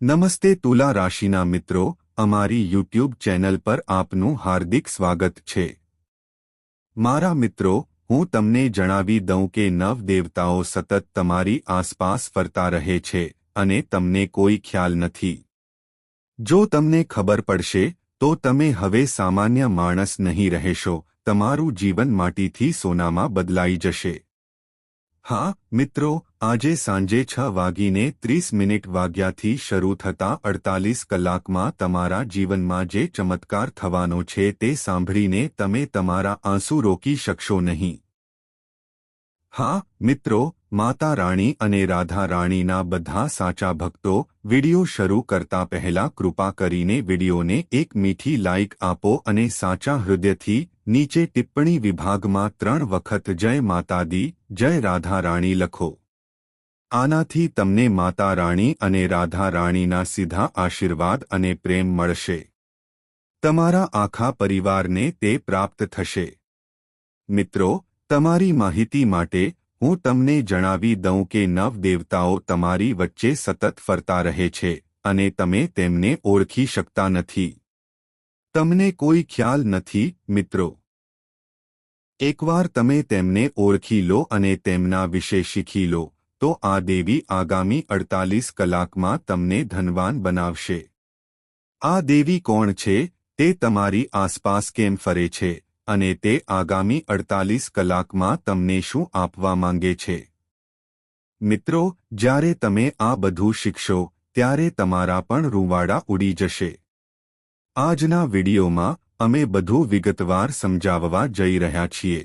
નમસ્તે તુલા રાશિના મિત્રો, અમારી યુટ્યુબ ચેનલ પર આપનું હાર્દિક સ્વાગત છે. મારા મિત્રો, હું તમને જણાવી દઉં કે નવ દેવતાઓ સતત તમારી આસપાસ ફરતા રહે છે અને તમને કોઈ ખ્યાલ નથી. જો તમને ખબર પડશે, તો તમે હવે સામાન્ય માણસ નહીં રહેશો, તમારું જીવન માટીથી સોનામાં બદલાઈ જશે. હા, મિત્રો, આજે સાંજે છ વાગીને ત્રીસ મિનિટ વાગ્યાથી શરૂ થતા અડતાલીસ કલાકમાં તમારા જીવનમાં જે ચમત્કાર થવાનો છે તે સાંભળીને તમે તમારા આંસુ રોકી શકશો નહીં. હા, મિત્રો, માતા રાણી અને રાધા રાણીના બધા સાચા ભક્તો વિડિયો શરૂ કરતા પહેલા કૃપા કરીને વિડિયોને એક મીઠી લાઇક આપો અને સાચા હૃદયથી નીચે ટિપ્પણી વિભાગમાં ત્રણ વખત જય માતાદી, જય રાધા રાણી લખો. આનાથી તમને માતા રાણી અને રાધા રાણીના સીધા આશીર્વાદ અને પ્રેમ મળશે. તમારા આખા પરિવારને તે પ્રાપ્ત થશે. મિત્રો, તમારી માહિતી માટે હું તમને જણાવી દઉં કે નવ દેવતાઓ તમારી વચ્ચે સતત ફરતા રહે છે અને તમે તેમને ઓળખી શકતા નથી. તમને કોઈ ખ્યાલ નથી, મિત્રો. એકવાર તમે તેમને ઓળખી લો અને તેમના વિશે શીખી લો, તો આ દેવી આગામી અડતાલીસ કલાકમાં તમને ધનવાન બનાવશે. આ દેવી કોણ છે? તે તમારી આસપાસ કેમ ફરે છે? અને તે આગામી અડતાલીસ કલાકમાં તમને શું આપવા માંગે છે? મિત્રો, જ્યારે તમે આ બધું શીખશો, ત્યારે તમારા પણ રૂવાડા ઉડી જશે. આજના વિડીયોમાં અમે બધું વિગતવાર સમજાવવા જઈ રહ્યા છીએ.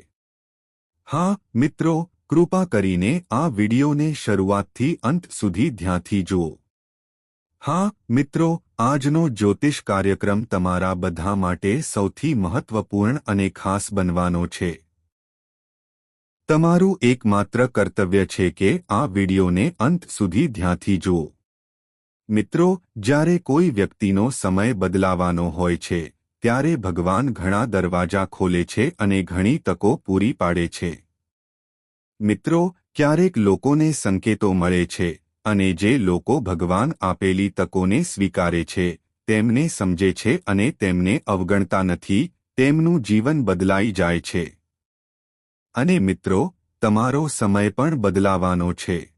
હા, મિત્રો, કૃપા કરીને આ વિડીયોને શરૂઆતથી અંત સુધી ધ્યાનથી જુઓ. હા, મિત્રો, આજનો જ્યોતિષ કાર્યક્રમ તમારા બધા માટે સૌથી મહત્વપૂર્ણ અને ખાસ બનવાનો છે. તમારું એકમાત્ર કર્તવ્ય છે કે આ વિડીયોને અંત સુધી ધ્યાનથી જુઓ. મિત્રો, જ્યારે કોઈ વ્યક્તિનો સમય બદલાવાનો હોય છે ત્યારે ભગવાન ઘણા દરવાજા ખોલે છે અને ઘણી તકો પૂરી પાડે છે. મિત્રો, ક્યારેક લોકોને સંકેતો મળે છે અને જે લોકો ભગવાન આપેલી તકોને સ્વીકારે છે, તેમને સમજે છે અને તેમને અવગણતા નથી, તેમનું જીવન બદલાઈ જાય છે. અને મિત્રો, તમારો સમય પણ બદલાવાનો છે.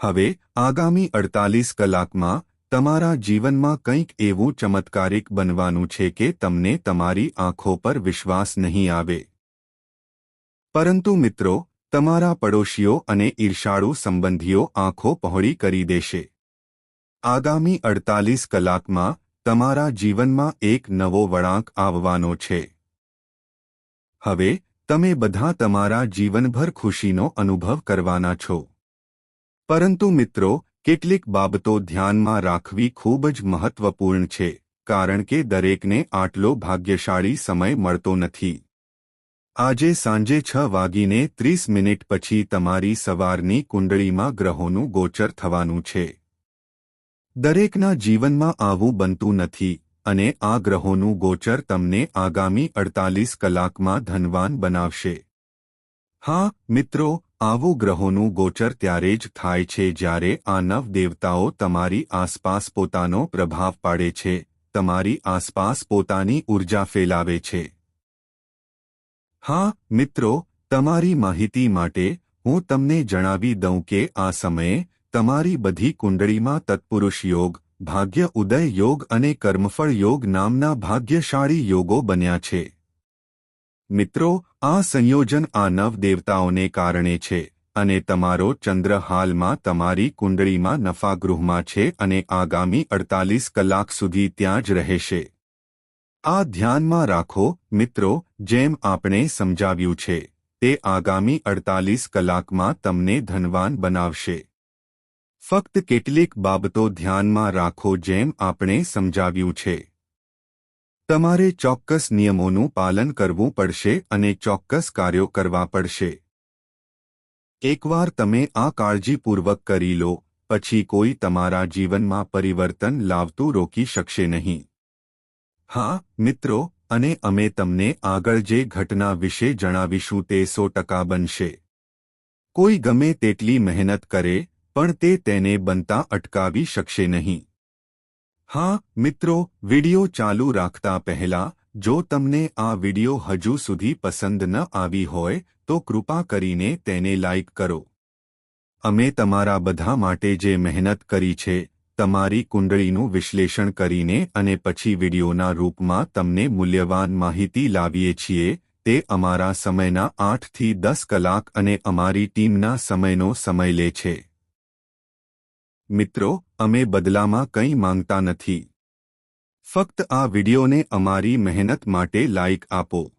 હવે, આગામી અડતાલીસ કલાકમાં તમારા જીવનમાં કંઈક એવું ચમત્કારિક બનવાનું છે કે તમને તમારી આંખો પર વિશ્વાસ નહીં આવે. પરંતુ મિત્રો, તમારા પડોશીઓ અને ઈર્ષાળુ સંબંધીઓ આંખો પહોળી કરી દેશે. આગામી અડતાલીસ કલાકમાં તમારા જીવનમાં એક નવો વળાંક આવવાનો છે. હવે, તમે બધા તમારા જીવનભર ખુશીનો અનુભવ કરવાના છો. પરંતુ મિત્રો કેટલીક બાબતો ધ્યાનમાં રાખવી ખૂબ જ મહત્વપૂર્ણ છે, કારણ કે દરેકને આટલો ભાગ્યશાળી સમય મળતો નથી. આજે સાંજે છ વાગીને ત્રીસ મિનિટ પછી તમારી સવારની કુંડળીમાં ગ્રહોનું ગોચર થવાનું છે. દરેકના જીવનમાં આવું બનતું નથી, અને આ ગ્રહોનું ગોચર તમને આગામી અડતાલીસ કલાકમાં ધનવાન બનાવશે. હા, મિત્રો, આવું ગ્રહોનું ગોચર ત્યારે જ થાય છે જ્યારે આ નવ દેવતાઓ તમારી આસપાસ પોતાનો પ્રભાવ પાડે છે, તમારી આસપાસ પોતાની ઊર્જા ફેલાવે છે. હા, મિત્રો, તમારી માહિતી માટે હું તમને જણાવી દઉં કે આ સમયે તમારી બધી કુંડળીમાં તત્પુરુષ યોગ, ભાગ્ય ઉદય યોગ અને કર્મફળ યોગ નામના ભાગ્યશાળી યોગો બન્યા છે. મિત્રો, આ સંયોજન આ નવ દેવતાઓને કારણે છે અને તમારો ચંદ્ર હાલમાં તમારી કુંડળીમાં નફાગૃહમાં છે અને આગામી અડતાલીસ કલાક સુધી ત્યાં જ રહેશે. આ ધ્યાનમાં રાખો, મિત્રો, જેમ આપણે સમજાવ્યું છે, તે આગામી અડતાલીસ કલાકમાં તમને ધનવાન બનાવશે. ફક્ત કેટલીક બાબતો ધ્યાનમાં રાખો જેમ આપણે સમજાવ્યું છે. તમારે ચોક્કસ નિયમોનું પાલન કરવું પડશે અને ચોક્કસ કાર્યો કરવા પડશે. એકવાર તમે આ કાળજીપૂર્વક કરી લો, પછી કોઈ તમારા જીવનમાં પરિવર્તન લાવતું રોકી શકશે નહીં. હા, મિત્રો, અને અમે તમને આગળ જે ઘટના વિશે જણાવીશું તે સો ટકા બનશે. કોઈ ગમે તેટલી મહેનત કરે, પણ તે તેને બનતા અટકાવી શકશે નહીં. હા, મિત્રો, વિડિયો ચાલુ રાખતા પહેલા, જો તમને આ વિડિયો હજુ સુધી પસંદ ન આવી હોય, તો કૃપા કરીને તેને લાઇક કરો. અમે તમારા બધા માટે જે મહેનત કરી છે, તમારી કુંડળીનું વિશ્લેષણ કરીને અને પછી વિડિયોના રૂપમાં તમને મૂલ્યવાન માહિતી લાવીએ છીએ, તે અમારા સમયના આઠથી દસ કલાક અને અમારી ટીમના સમયનો સમય લે છે. મિત્રો અમે બદલામાં કંઈ માંગતા નથી. ફક્ત આ વિડિયોને અમારી મહેનત માટે લાઇક આપો.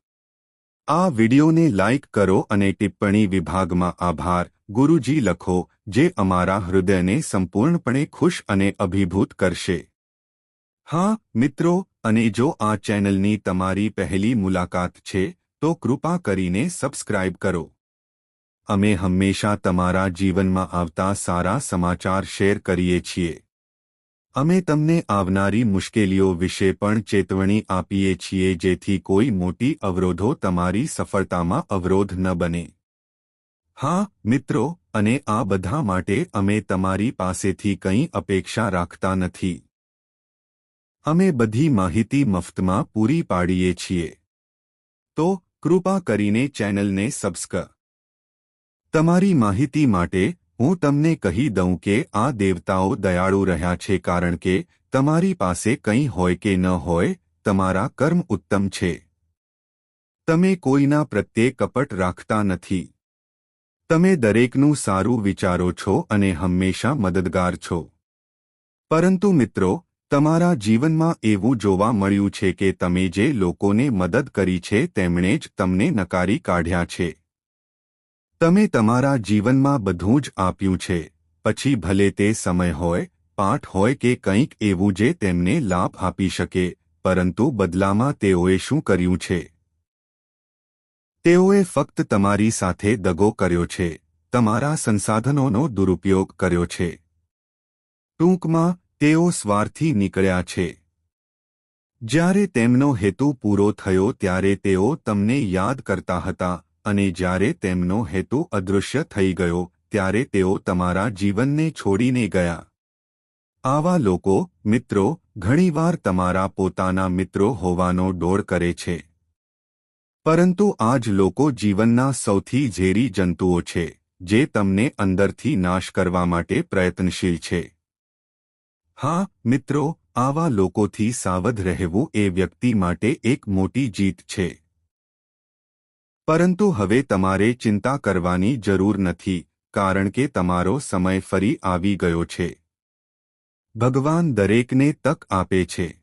આ વિડિયોને લાઇક કરો અને ટિપ્પણી વિભાગમાં આભાર. ગુરુજી લખો, જે અમારા હૃદયને સંપૂર્ણપણે ખુશ અને અભિભૂત કરશે. હા, મિત્રો, અને જો આ ચેનલની તમારી પહેલી મુલાકાત છે, તો કૃપા કરીને સબસ્ક્રાઇબ કરો. અમે હંમેશા તમારા જીવનમાં આવતા સારા સમાચાર શેર કરીએ છીએ. અમે તમને આવનારી મુશ્કેલીઓ વિશે પણ ચેતવણી આપીએ છીએ જેથી કોઈ મોટી અવરોધો તમારી સફળતામાં અવરોધ ન બને. હા, મિત્રો, અને આ બધા માટે અમે તમારી પાસેથી કંઈ અપેક્ષા રાખતા નથી. અમે બધી માહિતી મફતમાં પૂરી પાડીએ છીએ. તો, કૃપા કરીને ચેનલને સબસ્ક્રાઇબ તમારી માહિતી માટે હું તમને કહી દઉં કે આ દેવતાઓ દયાળુ રહ્યા છે કારણ કે તમારી પાસે કંઈ હોય કે ન હોય, તમારા કર્મ ઉત્તમ છે. તમે કોઈના પ્રત્યે કપટ રાખતા નથી. તમે દરેકનું સારું વિચારો છો અને હંમેશા મદદગાર છો. પરંતુ મિત્રો, તમારા જીવનમાં એવું જોવા મળ્યું છે કે તમે જે લોકોને મદદ કરી છે, તેમણે જ તમને નકારી કાઢ્યા છે. તમે તમારા જીવનમાં બધું જ આપ્યું છે. પછી ભલે તે સમય હોય, પાઠ હોય કે કંઈક એવું જે તેમને લાભ આપી શકે, પરંતુ બદલામાં તેઓએ શું કર્યું છે? તેઓએ ફક્ત તમારી સાથે દગો કર્યો છે. તમારા સંસાધનોનો દુરુપયોગ કર્યો છે. ટૂંકમાં, તેઓ સ્વાર્થી નીકળ્યા છે. જ્યારે તેમનો હેતુ પૂરો થયો ત્યારે તેઓ તમને યાદ કરતા હતા. અને જ્યારે તેમનો હેતુ અદૃશ્ય થઈ ગયો, ત્યારે તેઓ તમારા જીવનને છોડીને ગયા. આવા લોકો, મિત્રો, ઘણીવાર તમારા પોતાના મિત્રો હોવાનો ડોળ કરે છે. પરંતુ આજ લોકો જીવનના સૌથી ઝેરી જંતુઓ છે, જે તમને અંદરથી નાશ કરવા માટે પ્રયત્નશીલ છે. હા, મિત્રો, આવા લોકોથી સાવધ રહેવું એ વ્યક્તિ માટે એક મોટી જીત છે. પરંતુ હવે તમારે ચિંતા કરવાની જરૂર નથી, કારણ કે તમારો સમય ફરી આવી ગયો છે. ભગવાન દરેકને તક આપે છે.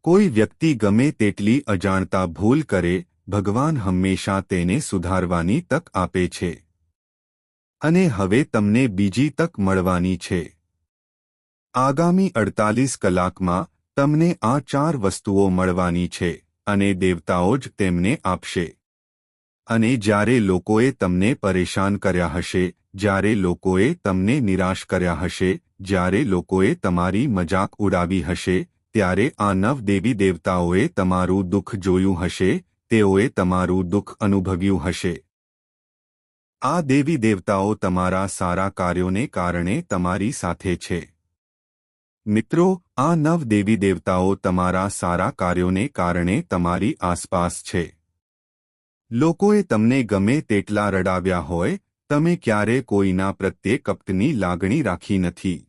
કોઈ વ્યક્તિ ગમે તેટલી અજાણતા ભૂલ કરે, ભગવાન હંમેશા તેને સુધારવાની તક આપે છે. અને હવે તમને બીજી તક મળવાની છે. આગામી અડતાલીસ કલાકમાં તમને આ ચાર વસ્તુઓ મળવાની છે, અને દેવતાઓ જ તેમને આપશે. અને જ્યારે લોકોએ તમને પરેશાન કર્યા હશે, જ્યારે લોકોએ તમને નિરાશ કર્યા હશે, જ્યારે લોકોએ તમારી મજાક ઉડાવી હશે, ત્યારે આ નવ દેવી દેવતાઓએ તમારું દુઃખ જોયું હશે, તેઓએ તમારું દુઃખ અનુભવ્યું હશે. આ દેવી દેવતાઓ તમારા સારા કાર્યોને કારણે તમારી સાથે છે. મિત્રો, આ નવ દેવી દેવતાઓ તમારા સારા કાર્યોને કારણે તમારી આસપાસ છે. લોકોએ તમને ગમે તેટલા રડાવ્યા હોય, તમે ક્યારે કોઈના પ્રત્યે કપટની લાગણી રાખી નથી.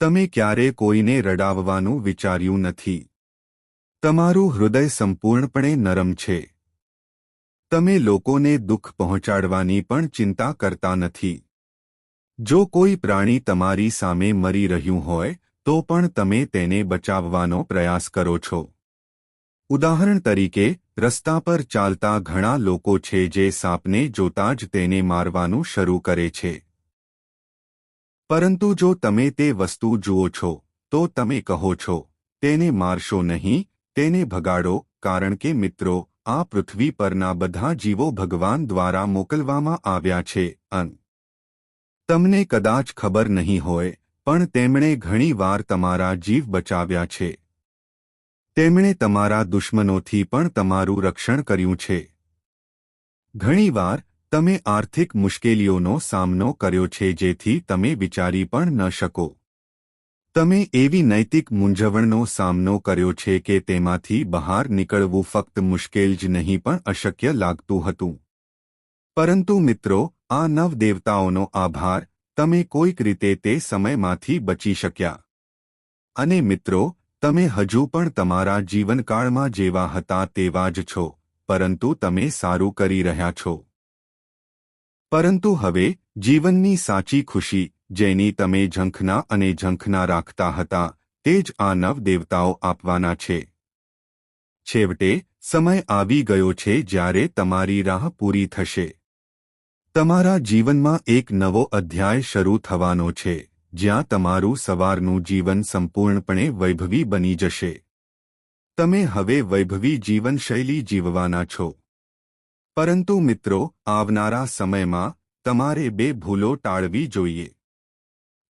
તમે ક્યારે કોઈને રડાવવાનું વિચાર્યું નથી. તમારું હૃદય સંપૂર્ણપણે નરમ છે. તમે લોકોને દુઃખ પહોંચાડવાની પણ ચિંતા કરતા નથી. જો કોઈ પ્રાણી તમારી સામે મરી રહ્યું હોય, તો પણ તમે તેને બચાવવાનો પ્રયાસ કરો છો. ઉદાહરણ તરીકે રસ્તા પર ચાલતા ઘણા લોકો છે જે સાપને જોતા જ તેને મારવાનું શરૂ કરે છે. પરંતુ જો તમે તે વસ્તુ જુઓ છો, તો તમે કહો છો, તેને મારશો નહીં, તેને ભગાડો, કારણ કે મિત્રો, આ પૃથ્વી પરના બધા જીવો ભગવાન દ્વારા મોકલવામાં આવ્યા છે, અન. તમને કદાચ ખબર નહીં હોય, પણ તેમણે ઘણીવાર તમારા જીવ બચાવ્યા છે. તેમણે તમારા દુશ્મનોથી પણ તમારું રક્ષણ કર્યું છે. ઘણીવાર, તમે આર્થિક મુશ્કેલીઓનો સામનો કર્યો છે જેથી તમે વિચારી પણ ન શકો. તમે એવી નૈતિક મૂંઝવણનો સામનો કર્યો છે કે તેમાંથી બહાર નીકળવું ફક્ત મુશ્કેલ જ નહીં પણ અશક્ય લાગતું હતું. પરંતુ મિત્રો, આ નવ દેવતાઓનો આભાર, તમે કોઈક રીતે તે સમયમાંથી બચી શક્યા. અને મિત્રો તમે હજુ પણ તમારા જીવનકાળમાં જેવા હતા તેવા જ છો, પરંતુ તમે સારું કરી રહ્યા છો. પરંતુ હવે, જીવનની સાચી ખુશી, જેની તમે ઝંખના અને ઝંખના રાખતા હતા, તે જ આ નવ દેવતાઓ આપવાના છે. છેવટે, સમય આવી ગયો છે જ્યારે તમારી રાહ પૂરી થશે. તમારા જીવનમાં એક નવો અધ્યાય શરૂ થવાનો છે. જ્યાં તમારું સવારનું જીવન સંપૂર્ણપણે વૈભવી બની જશે. તમે હવે વૈભવી જીવનશૈલી જીવવાના છો. પરંતુ મિત્રો, આવનારા સમયમાં તમારે બે ભૂલો ટાળવી જોઈએ.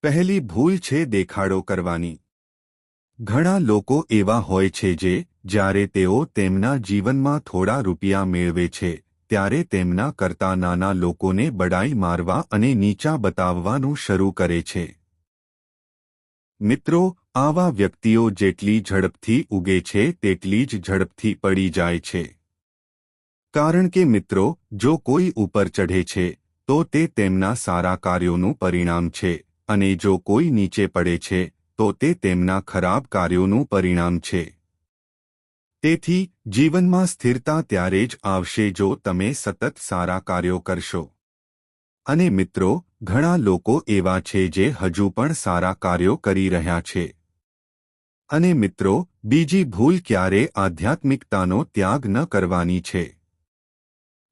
પહેલી ભૂલ છે દેખાડો કરવાની. ઘણા લોકો એવા હોય છે જે, જ્યારે તેઓ તેમના જીવનમાં થોડા રૂપિયા મેળવે છે, ત્યારે તેમના કરતા નાના લોકોને બડાઈ મારવા અને નીચા બતાવવાનું શરૂ કરે છે. મિત્રો, આવા વ્યક્તિઓ જેટલી ઝડપથી ઉગે છે, તેટલી જ ઝડપથી પડી જાય છે. કારણ કે મિત્રો, જો કોઈ ઉપર ચઢે છે, તો તે તેમના સારા કાર્યોનું પરિણામ છે, અને જો કોઈ નીચે પડે છે, તો તે તેમના ખરાબ કાર્યોનું પરિણામ છે. તેથી, જીવનમાં સ્થિરતા ત્યારે જ આવશે જો તમે સતત સારા કાર્યો કરશો. અને મિત્રો, ઘણા લોકો એવા છે જે હજુ પણ સારા કાર્યો કરી રહ્યા છે. અને મિત્રો, બીજી ભૂલ ક્યારે આધ્યાત્મિકતાનો ત્યાગ ન કરવાની છે.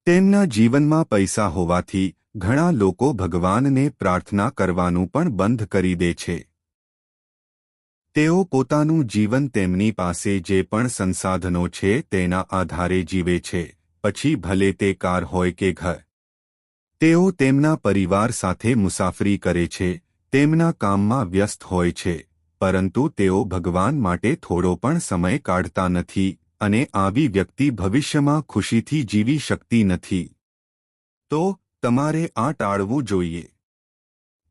તેમના જીવનમાં પૈસા હોવાથી, ઘણા લોકો ભગવાનને પ્રાર્થના કરવાનું પણ બંધ કરી દે છે. તેઓ પોતાનું જીવન તેમની પાસે જે પણ સંસાધનો છે તેના આધારે જીવે છે, પછી ભલે તે કાર હોય કે ઘર. તેઓ તેમના પરિવાર સાથે મુસાફરી કરે છે, તેમના કામમાં વ્યસ્ત હોય છે, પરંતુ તેઓ ભગવાન માટે થોડો પણ સમય કાઢતા નથી અને આવી વ્યક્તિ ભવિષ્યમાં ખુશીથી જીવી શકતી નથી. તો, તમારે આ ટાળવું જોઈએ.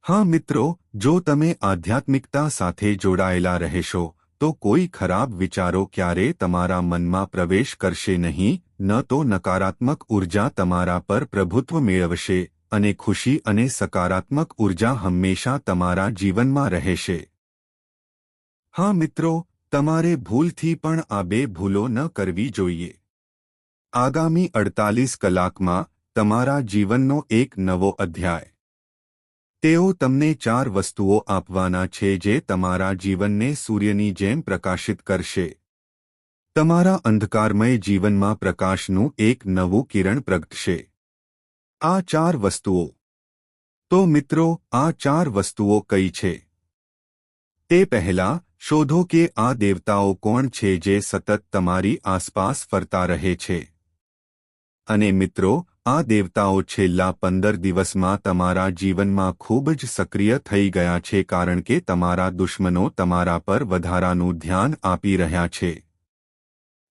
હા મિત્રો, જો તમે આધ્યાત્મિકતા સાથે જોડાયેલા રહેશો, તો કોઈ ખરાબ વિચારો ક્યારે તમારા મનમાં પ્રવેશ કરશે નહીં ન તો નકારાત્મક ઊર્જા તમારા પર પ્રભુત્વ મેળવશે અને ખુશી અને સકારાત્મક ઊર્જા હંમેશા તમારા જીવનમાં રહેશે. હા મિત્રો, તમારે ભૂલથી પણ આ બે ભૂલો ન કરવી જોઈએ. આગામી અડતાલીસ કલાકમાં તમારા જીવનનો એક નવો અધ્યાય. તેઓ તમને ચાર વસ્તુઓ આપવાના છે જે તમારા જીવનને સૂર્યની જેમ પ્રકાશિત કરશે. તમારા અંધકારમય જીવનમાં પ્રકાશનું એક નવું કિરણ પ્રગટશે. આ ચાર વસ્તુઓ. તો મિત્રો, આ ચાર વસ્તુઓ કઈ છે? તે પહેલા, શોધો કે આ દેવતાઓ કોણ છે જે સતત તમારી આસપાસ ફરતા રહે છે. અને મિત્રો, આ દેવતાઓ છેલ્લા પંદર દિવસમાં તમારા જીવનમાં ખૂબ જ સક્રિય થઈ ગયા છે કારણ કે તમારા દુશ્મનો તમારા પર વધારાનું ધ્યાન આપી રહ્યા છે.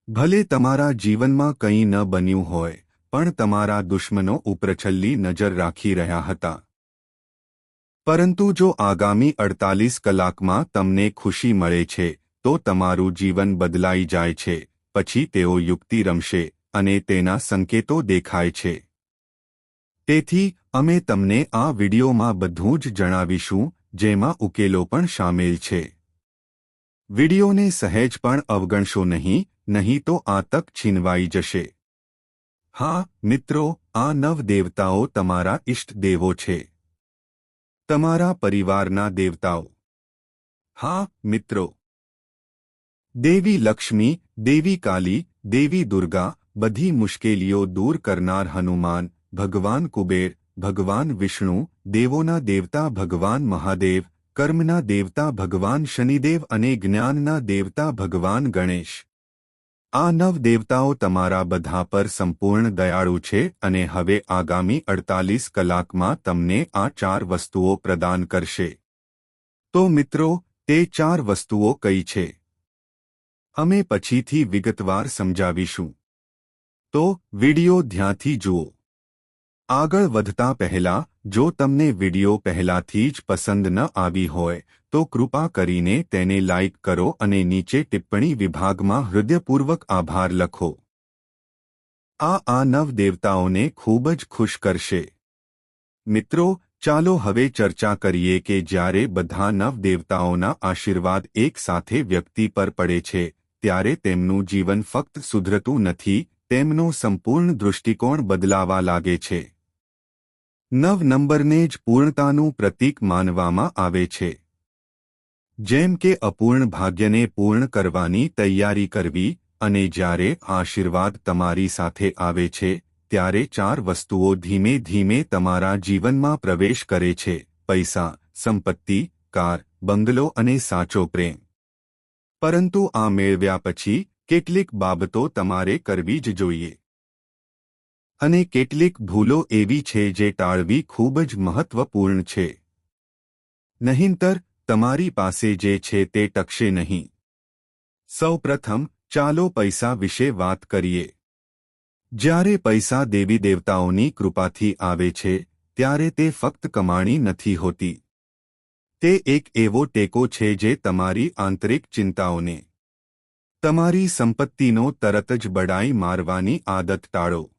ભલે તમારા જીવનમાં કંઈ ન બન્યું હોય, પણ તમારા દુશ્મનો ઉપરછલ્લી નજર રાખી રહ્યા હતા. પરંતુ જો આગામી અડતાલીસ કલાકમાં તમને ખુશી મળે છે, તો તમારું જીવન બદલાઈ જાય છે, પછી તેઓ યુક્તિ રમશે અને તેના સંકેતો દેખાય છે. તેથી, અમે તમને આ વિડિયોમાં બધું જ જણાવીશું, જેમાં ઉકેલો પણ શામેલ છે. વિડિયોને સહેજ પણ અવગણશો નહીં નહીં તો આ તક છીનવાઈ જશે. હા, મિત્રો, આ નવ દેવતાઓ તમારા ઇષ્ટ દેવો છે. તમારા પરિવારના દેવતાઓ. હા, મિત્રો. દેવી લક્ષ્મી, દેવી કાલી, દેવી દુર્ગા, બધી મુશ્કેલીઓ દૂર કરનાર હનુમાન, ભગવાન કુબેર, ભગવાન વિષ્ણુ, દેવોના દેવતા ભગવાન મહાદેવ કર્મના દેવતા ભગવાન શનિદેવ અને જ્ઞાનના દેવતા ભગવાન ગણેશ. આ નવ દેવતાઓ તમારા બધા પર સંપૂર્ણ દયાળુ છે અને હવે આગામી અડતાલીસ કલાકમાં તમને આ ચાર વસ્તુઓ પ્રદાન કરશે. તો મિત્રો, તે ચાર વસ્તુઓ કઈ છે? અમે પછીથી વિગતવાર સમજાવીશું. તો વિડિયો ધ્યાનથી જુઓ. આગળ વધતા પહેલા, જો તમને વિડિયો પહેલાથી જ પસંદ ન આવી હોય, તો કૃપા કરીને તેને લાઇક કરો અને નીચે ટિપ્પણી વિભાગમાં હૃદયપૂર્વક આભાર લખો. આ આ નવ દેવતાઓને ખૂબ જ ખુશ કરશે. મિત્રો, ચાલો હવે ચર્ચા કરીએ કે જ્યારે બધા નવ દેવતાઓના આશીર્વાદ એક સાથે વ્યક્તિ પર પડે છે, ત્યારે તેમનું જીવન ફક્ત સુધરતું નથી, તેમનો સંપૂર્ણ દૃષ્ટિકોણ બદલાવા લાગે છે. નવ નંબરને જ પૂર્ણતાનું પ્રતીક માનવામાં આવે છે. જેમ કે અપૂર્ણ ભાગ્યને પૂર્ણ કરવાની તૈયારી કરવી અને જ્યારે આશીર્વાદ તમારી સાથે આવે છે, ત્યારે ચાર વસ્તુઓ ધીમે ધીમે તમારા જીવનમાં પ્રવેશ કરે છે, પૈસા, સંપત્તિ, કાર, બંગલો અને સાચો પ્રેમ. પરંતુ આ મેળવ્યા પછી કેટલીક બાબતો તમારે કરવી જ જોઈએ. અને કેટલીક ભૂલો એવી છે જે ટાળવી ખૂબ જ મહત્વપૂર્ણ છે. નહીંતર, તમારી પાસે જે છે તે ટકશે નહીં. સૌપ્રથમ, ચાલો પૈસા વિશે વાત કરીએ. જ્યારે પૈસા દેવી દેવતાઓની કૃપાથી આવે છે, ત્યારે તે ફક્ત કમાણી નથી હોતી. તે એક એવો ટેકો છે જે તમારી આંતરિક ચિંતાઓને, તમારી સંપત્તિનો તરત જ બડાઈ મારવાની આદત ટાળો.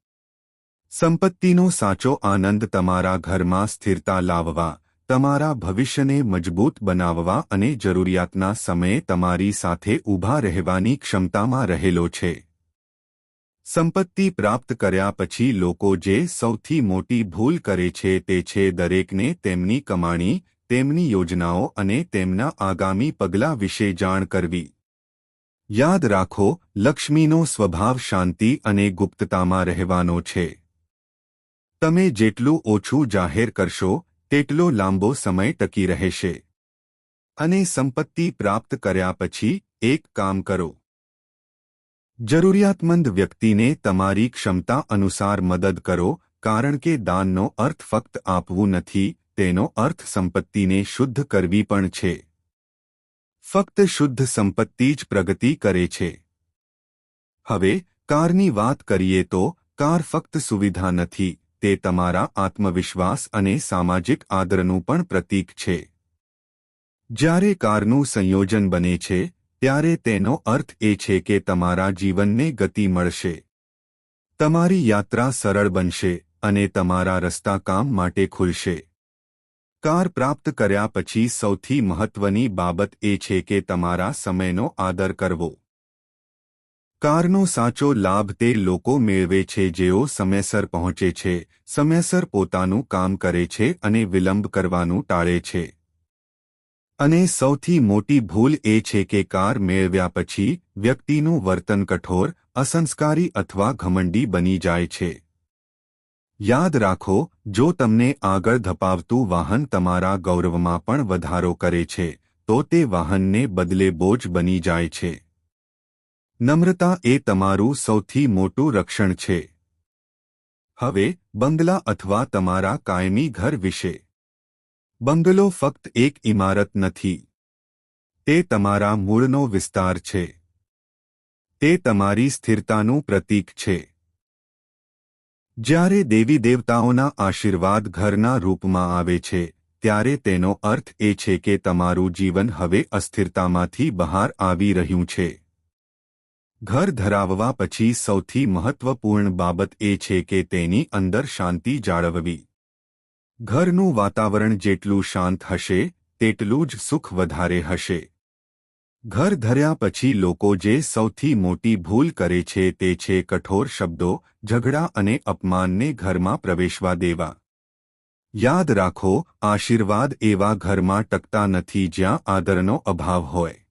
સંપત્તિનો સાચો આનંદ તમારા ઘરમાં સ્થિરતા લાવવા, તમારા ભવિષ્યને મજબૂત બનાવવા અને જરૂરિયાતના સમયે તમારી સાથે ઊભા રહેવાની ક્ષમતામાં રહેલો છે. સંપત્તિ પ્રાપ્ત કર્યા પછી લોકો જે સૌથી મોટી ભૂલ કરે છે તે છે દરેકને તેમની કમાણી, તેમની યોજનાઓ અને તેમના આગામી પગલાં વિશે જાણ કરવી. યાદ રાખો, લક્ષ્મીનો સ્વભાવ શાંતિ અને ગુપ્તતામાં રહેવાનો છે. તમે જેટલું ઓછું જાહેર કરશો, તેટલો લાંબો સમય ટકી રહેશે. અને સંપત્તિ પ્રાપ્ત કર્યા પછી, એક કામ કરો. જરૂરિયાતમંદ વ્યક્તિને તમારી ક્ષમતા અનુસાર મદદ કરો, કારણ કે દાનનો અર્થ ફક્ત આપવું નથી, તેનો અર્થ સંપત્તિને શુદ્ધ કરવી પણ છે. ફક્ત શુદ્ધ સંપત્તિ જ પ્રગતિ કરે છે. હવે, કારની વાત કરીએ તો, કાર ફક્ત સુવિધા નથી તે તમારા આત્મવિશ્વાસ અને સામાજિક આદરનું પણ પ્રતીક છે. જ્યારે કારનું સંયોજન બને છે, ત્યારે તેનો અર્થ એ છે કે તમારા જીવનને ગતિ મળશે. તમારી યાત્રા સરળ બનશે અને તમારા રસ્તા કામ માટે ખુલશે. કાર પ્રાપ્ત કર્યા પછી સૌથી મહત્વની બાબત એ છે કે તમારા સમયનો આદર કરવો. કારનો સાચો લાભ તે લોકો મેળવે છે જેઓ સમયસર પહોંચે છે, સમયસર પોતાનું કામ કરે છે અને વિલંબ કરવાનું ટાળે છે. અને સૌથી મોટી ભૂલ એ છે કે કાર મેળવ્યા પછી વ્યક્તિનું વર્તન કઠોર, અસંસ્કારી અથવા ઘમંડી બની જાય છે. યાદ રાખો, જો તમને આગળ ધપાવતું વાહન તમારા ગૌરવમાં પણ વધારો કરે છે, તો તે વાહનને બદલે બોજ બની જાય છે. નમ્રતા એ તમારું સૌથી મોટું રક્ષણ છે. હવે, બંગલા અથવા તમારા કાયમી ઘર વિશે. બંગલો ફક્ત એક ઇમારત નથી. તે તમારા મૂળનો વિસ્તાર છે. તે તમારી સ્થિરતાનું પ્રતીક છે. જ્યારે દેવી દેવતાઓના આશીર્વાદ ઘરના રૂપમાં આવે છે, ત્યારે તેનો અર્થ એ છે કે તમારું જીવન હવે અસ્થિરતામાંથી બહાર આવી રહ્યું છે. ઘર ધરાવવા પછી સૌથી મહત્વપૂર્ણ બાબત એ છે કે તેની અંદર શાંતિ જાળવવી. ઘરનું વાતાવરણ જેટલું શાંત હશે, તેટલું જ સુખ વધારે હશે. ઘર ધર્યા પછી લોકો જે સૌથી મોટી ભૂલ કરે છે તે છે કઠોર શબ્દો, ઝઘડા અને અપમાનને ઘરમાં પ્રવેશવા દેવા. યાદ રાખો, આશીર્વાદ એવા ઘરમાં ટકતા નથી જ્યાં આદરનો અભાવ હોય.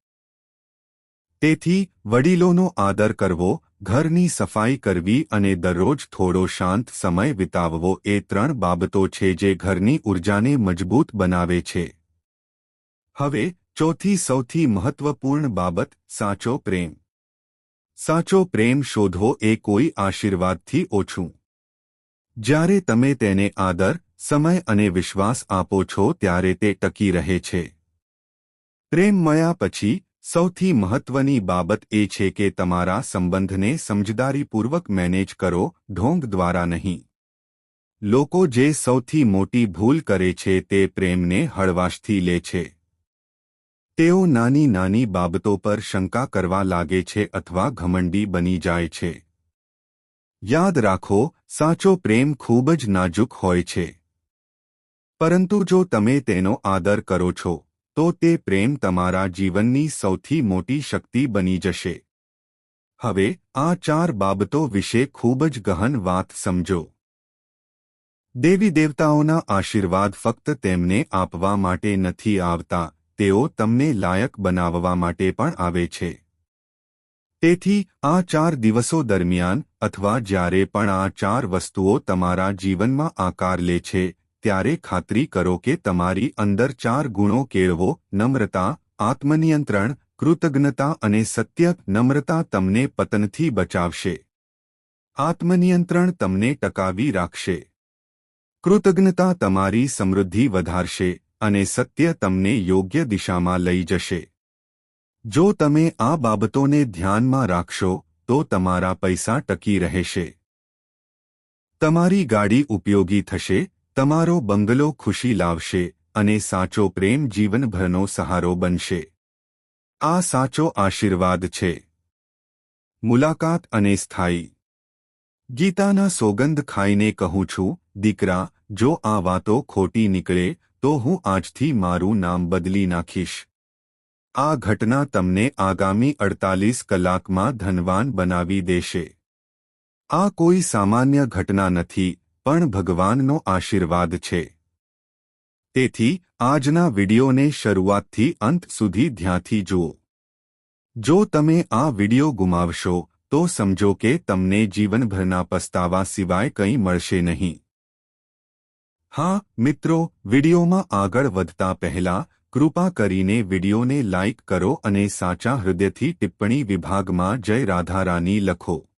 તેથી વડીલોનો આદર કરવો, ઘરની સફાઈ કરવી અને દરરોજ થોડો શાંત સમય વિતાવવો એ ત્રણ બાબતો છે જે ઘરની ઉર્જાને મજબૂત બનાવે છે. હવે ચોથી સૌથી મહત્વપૂર્ણ બાબત, સાચો પ્રેમ. સાચો પ્રેમ શોધવો એ કોઈ આશીર્વાદથી ઓછું. જ્યારે તમે તેને આદર, સમય અને વિશ્વાસ આપો છો ત્યારે તે ટકી રહે છે. પ્રેમ મળ્યા પછી સૌથી મહત્વની બાબત એ છે કે તમારા સંબંધને સમજદારીપૂર્વક મેનેજ કરો, ઢોંગ દ્વારા નહીં. લોકો જે સૌથી મોટી ભૂલ કરે છે તે પ્રેમને હળવાશથી લે છે. તેઓ નાની નાની બાબતો પર શંકા કરવા લાગે છે અથવા ઘમંડી બની જાય છે. યાદ રાખો, સાચો પ્રેમ ખૂબ જ નાજુક હોય છે. પરંતુ જો તમે તેનો આદર કરો છો તો તે પ્રેમ તમારા જીવનની સૌથી મોટી શક્તિ બની જશે. હવે આ ચાર બાબતો વિશે ખૂબ જ ગહન વાત સમજો. દેવી દેવતાઓના આશીર્વાદ ફક્ત તેમને આપવા માટે નથી આવતા, તેઓ તમને લાયક બનાવવા માટે પણ આવે છે. તેથી, આ ચાર દિવસો દરમિયાન, અથવા જ્યારે પણ આ ચાર વસ્તુઓ તમારા જીવનમાં આકાર લે છે ત્યારે ખાતરી કરો કે તમારી અંદર ચાર ગુણો કેળવો, નમ્રતા, આત્મનિયંત્રણ, કૃતજ્ઞતા અને સત્ય નમ્રતા તમને પતનથી બચાવશે. આત્મનિયંત્રણ તમને ટકાવી રાખશે. કૃતજ્ઞતા તમારી સમૃદ્ધિ વધારશે અને સત્ય તમને યોગ્ય દિશામાં લઈ જશે. જો તમે આ બાબતોને ધ્યાનમાં રાખશો, તો તમારા પૈસા ટકી રહેશે. તમારી ગાડી ઉપયોગી થશે તમારો બંગલો ખુશી લાવશે અને સાચો પ્રેમ જીવનભરનો સહારો બનશે. આ સાચો આશીર્વાદ છે. મુલાકાત અને સ્થાયી. ગીતાના સોગંદ ખાઈને કહું છું, દીકરા, જો આ વાતો ખોટી નીકળે, તો હું આજથી મારું નામ બદલી નાખીશ. આ ઘટના તમને આગામી અડતાલીસ કલાકમાં ધનવાન બનાવી દેશે. આ કોઈ સામાન્ય ઘટના નથી પણ ભગવાનનો આશીર્વાદ છે. તેથી, આજના વિડિયોને શરૂઆતથી અંત સુધી ધ્યાનથી જુઓ. જો તમે આ વિડિયો ગુમાવશો, તો સમજો કે તમને જીવનભરના પસ્તાવા સિવાય કંઈ મળશે નહીં. હા, મિત્રો, વિડિયોમાં આગળ વધતા પહેલા, કૃપા કરીને વિડિયોને લાઇક કરો અને સાચા હૃદયથી ટિપ્પણી વિભાગમાં જય રાધારાની લખો.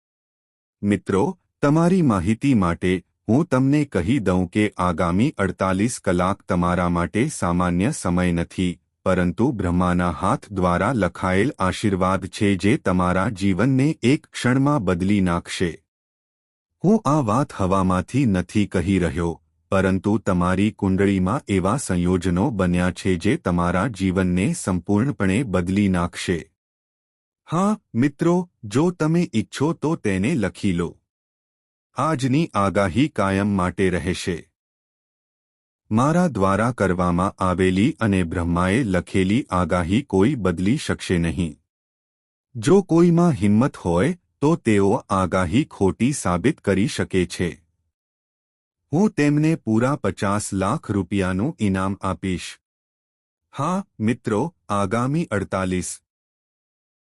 મિત્રો, તમારી માહિતી માટે હું તમને કહી દઉં કે આગામી અડતાલીસ કલાક તમારા માટે સામાન્ય સમય નથી, પરંતુ બ્રહ્માના હાથ દ્વારા લખાયેલ આશીર્વાદ છે જે તમારા જીવનને એક ક્ષણમાં બદલી નાખશે. હું આ વાત હવામાંથી નથી કહી રહ્યો, પરંતુ તમારી કુંડળીમાં એવા સંયોજનો બન્યા છે જે તમારા જીવનને સંપૂર્ણપણે બદલી નાખશે. હા, મિત્રો, જો તમે ઇચ્છો તો તેને લખી લો. આજની આગાહી કાયમ માટે રહેશે. મારા દ્વારા કરવામાં આવેલી અને બ્રહ્માએ લખેલી આગાહી કોઈ બદલી શકશે નહીં. જો કોઈમાં હિંમત હોય, તો તેઓ આગાહી ખોટી સાબિત કરી શકે છે. હું તેમને પૂરા પચાસ લાખ રૂપિયાનું ઇનામ આપીશ. હા, મિત્રો, આગામી અડતાલીસ